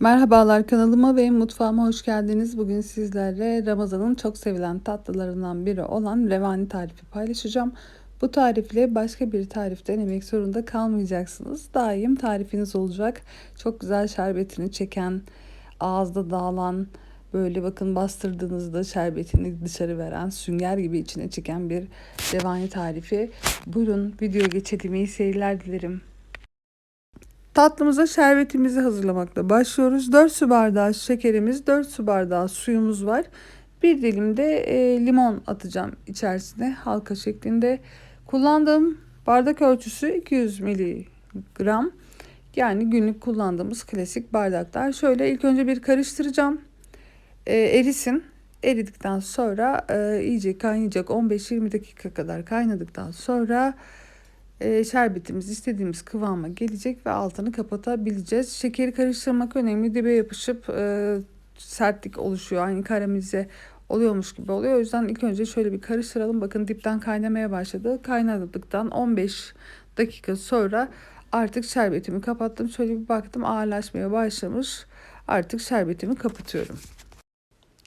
Merhabalar kanalıma ve mutfağıma hoş geldiniz. Bugün sizlerle Ramazan'ın çok sevilen tatlılarından biri olan revani tarifi paylaşacağım. Bu tarifle başka bir tarif denemek zorunda kalmayacaksınız. Daim tarifiniz olacak. Çok güzel şerbetini çeken, ağızda dağılan, böyle bakın bastırdığınızda şerbetini dışarı veren, sünger gibi içine çeken bir revani tarifi. Buyurun videoya geçelim. İyi seyirler dilerim. Tatlımıza şerbetimizi hazırlamakla başlıyoruz. 4 su bardağı şekerimiz, 4 su bardağı suyumuz var. Bir dilim de e, limon atacağım içerisine halka şeklinde. Kullandığım bardak ölçüsü 200 miligram. Yani günlük kullandığımız klasik bardaklar. Şöyle ilk önce bir karıştıracağım. E, erisin. Eridikten sonra e, iyice kaynayacak 15-20 dakika kadar kaynadıktan sonra e, şerbetimiz istediğimiz kıvama gelecek ve altını kapatabileceğiz. Şekeri karıştırmak önemli. Dibe yapışıp e, sertlik oluşuyor. Aynı karamelize oluyormuş gibi oluyor. O yüzden ilk önce şöyle bir karıştıralım. Bakın dipten kaynamaya başladı. Kaynadıktan 15 dakika sonra artık şerbetimi kapattım. Şöyle bir baktım ağırlaşmaya başlamış. Artık şerbetimi kapatıyorum.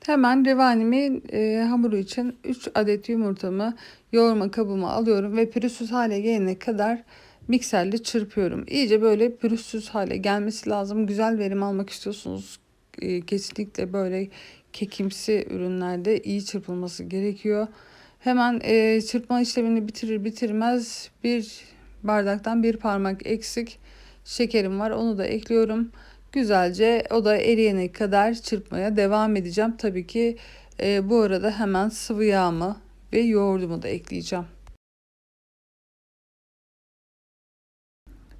Hemen revanimin e, hamuru için 3 adet yumurtamı yoğurma kabıma alıyorum ve pürüzsüz hale gelene kadar mikserle çırpıyorum. İyice böyle pürüzsüz hale gelmesi lazım. Güzel verim almak istiyorsunuz. E, kesinlikle böyle kekimsi ürünlerde iyi çırpılması gerekiyor. Hemen e, çırpma işlemini bitirir bitirmez bir bardaktan bir parmak eksik şekerim var. Onu da ekliyorum. Güzelce o da eriyene kadar çırpmaya devam edeceğim. Tabii ki e, bu arada hemen sıvı yağımı ve yoğurdumu da ekleyeceğim.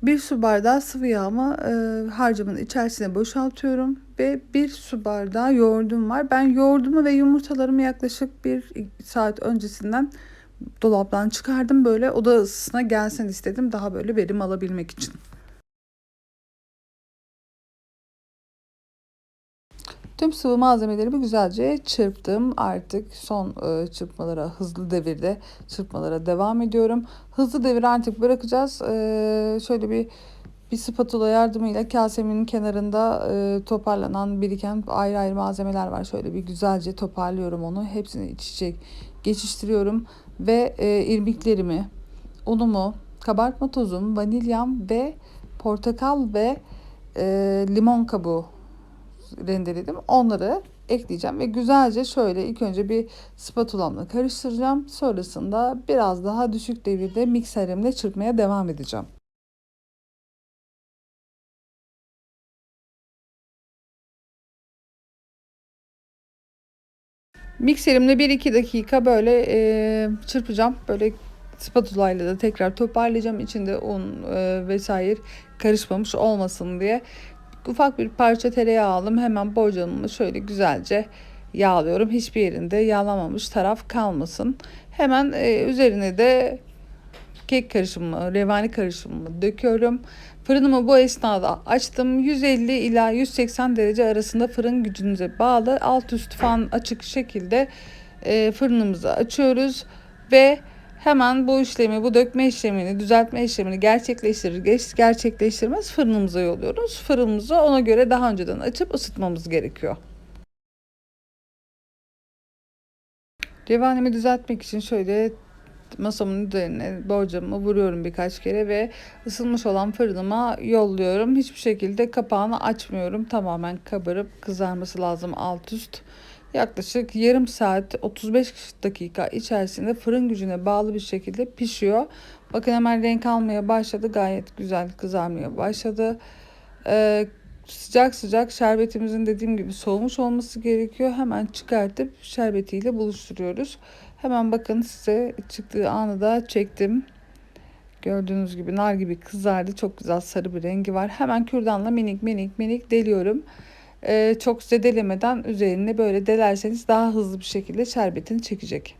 Bir su bardağı sıvı yağımı e, harcımın içerisine boşaltıyorum ve bir su bardağı yoğurdum var. Ben yoğurdumu ve yumurtalarımı yaklaşık bir saat öncesinden dolaptan çıkardım. Böyle oda ısısına gelsin istedim daha böyle verim alabilmek için. Tüm sıvı malzemelerimi güzelce çırptım. Artık son e, çırpmalara, hızlı devirde çırpmalara devam ediyorum. Hızlı devir artık bırakacağız. E, şöyle bir bir spatula yardımıyla kasemin kenarında e, toparlanan biriken ayrı ayrı malzemeler var. Şöyle bir güzelce toparlıyorum onu. Hepsini iç içe geçiştiriyorum ve e, irmiklerimi, unumu, kabartma tozum, vanilyam ve portakal ve e, limon kabuğu rendeledim. Onları ekleyeceğim ve güzelce şöyle ilk önce bir spatulamla karıştıracağım. Sonrasında biraz daha düşük devirde mikserimle çırpmaya devam edeceğim. Mikserimle 1-2 dakika böyle e, çırpacağım. Böyle spatula ile de tekrar toparlayacağım. İçinde un e, vesaire karışmamış olmasın diye. Ufak bir parça tereyağı aldım. Hemen borcamımı şöyle güzelce yağlıyorum. Hiçbir yerinde yağlamamış taraf kalmasın. Hemen e, üzerine de kek karışımı, revani karışımımı döküyorum. Fırınımı bu esnada açtım. 150 ila 180 derece arasında fırın gücünüze bağlı. Alt üst fan açık şekilde e, fırınımızı açıyoruz ve Hemen bu işlemi, bu dökme işlemini, düzeltme işlemini gerçekleştirir, gerçekleştirmez fırınımıza yolluyoruz. Fırınımızı ona göre daha önceden açıp ısıtmamız gerekiyor. Revanemi düzeltmek için şöyle masamın üzerine borcamı vuruyorum birkaç kere ve ısınmış olan fırınıma yolluyorum. Hiçbir şekilde kapağını açmıyorum. Tamamen kabarıp kızarması lazım alt üst. Yaklaşık yarım saat 35 dakika içerisinde fırın gücüne bağlı bir şekilde pişiyor. Bakın hemen renk almaya başladı. Gayet güzel kızarmaya başladı. Ee, sıcak sıcak şerbetimizin dediğim gibi soğumuş olması gerekiyor. Hemen çıkartıp şerbetiyle buluşturuyoruz. Hemen bakın size çıktığı anı da çektim. Gördüğünüz gibi nar gibi kızardı. Çok güzel sarı bir rengi var. Hemen kürdanla minik minik minik deliyorum e, çok zedelemeden üzerine böyle delerseniz daha hızlı bir şekilde şerbetini çekecek.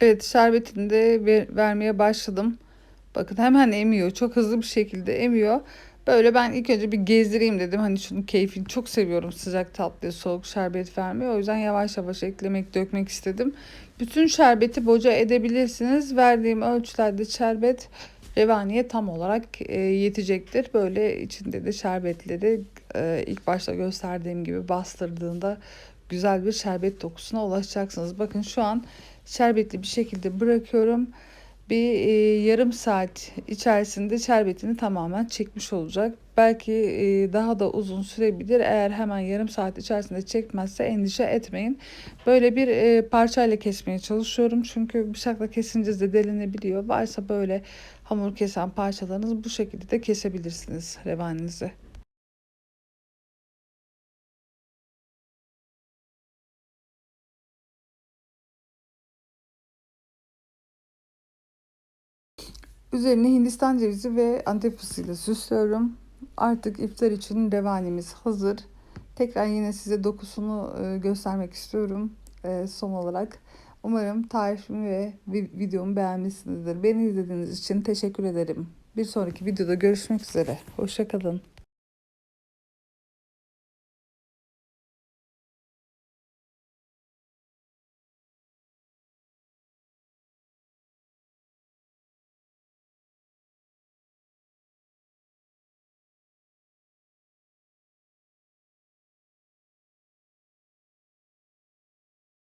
Evet şerbetini de ver, vermeye başladım. Bakın hemen emiyor. Çok hızlı bir şekilde emiyor. Böyle ben ilk önce bir gezdireyim dedim. Hani şunun keyfini çok seviyorum sıcak tatlı soğuk şerbet vermeyi. O yüzden yavaş yavaş eklemek dökmek istedim. Bütün şerbeti boca edebilirsiniz. Verdiğim ölçülerde şerbet revaniye tam olarak e, yetecektir. Böyle içinde de şerbetleri e, ilk başta gösterdiğim gibi bastırdığında güzel bir şerbet dokusuna ulaşacaksınız. Bakın şu an şerbetli bir şekilde bırakıyorum. Bir e, yarım saat içerisinde şerbetini tamamen çekmiş olacak. Belki e, daha da uzun sürebilir. Eğer hemen yarım saat içerisinde çekmezse endişe etmeyin. Böyle bir e, parçayla kesmeye çalışıyorum. Çünkü bıçakla kesince zedelenebiliyor. Varsa böyle hamur kesen parçalarınız bu şekilde de kesebilirsiniz revaninizi. Üzerine Hindistan cevizi ve antep fıstığıyla süslüyorum. Artık iftar için revanimiz hazır. Tekrar yine size dokusunu e, göstermek istiyorum e, son olarak. Umarım tarifimi ve videomu beğenmişsinizdir. Beni izlediğiniz için teşekkür ederim. Bir sonraki videoda görüşmek üzere. Hoşçakalın.